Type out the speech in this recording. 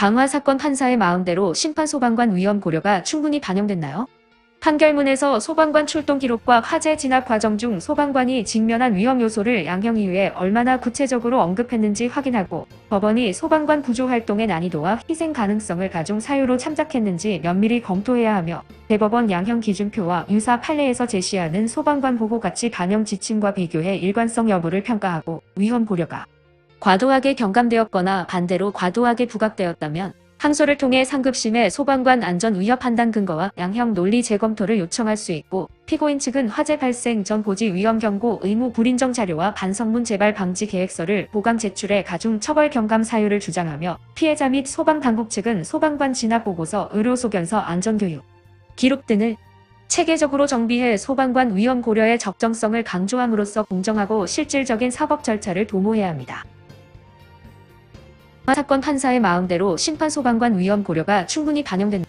방화 사건 판사의 마음대로 심판 소방관 위험 고려가 충분히 반영됐나요? 판결문에서 소방관 출동 기록과 화재 진압 과정 중 소방관이 직면한 위험 요소를 양형 이후에 얼마나 구체적으로 언급했는지 확인하고 법원이 소방관 구조 활동의 난이도와 희생 가능성을 가중 사유로 참작했는지 면밀히 검토해야 하며 대법원 양형 기준표와 유사 판례에서 제시하는 소방관 보호 가치 반영 지침과 비교해 일관성 여부를 평가하고 위험 고려가 과도하게 경감되었거나 반대로 과도하게 부각되었다면 항소를 통해 상급심의 소방관 안전 위협 판단 근거와 양형 논리 재검토를 요청할 수 있고 피고인 측은 화재 발생 전 고지 위험 경고 의무 불인정 자료와 반성문 재발 방지 계획서를 보강 제출해 가중 처벌 경감 사유를 주장하며 피해자 및 소방 당국 측은 소방관 진압 보고서 의료 소견서 안전 교육 기록 등을 체계적으로 정비해 소방관 위험 고려의 적정성을 강조함으로써 공정하고 실질적인 사법 절차를 도모해야 합니다. 사건 판사의 마음대로 심판 소방관 위험 고려가 충분히 반영된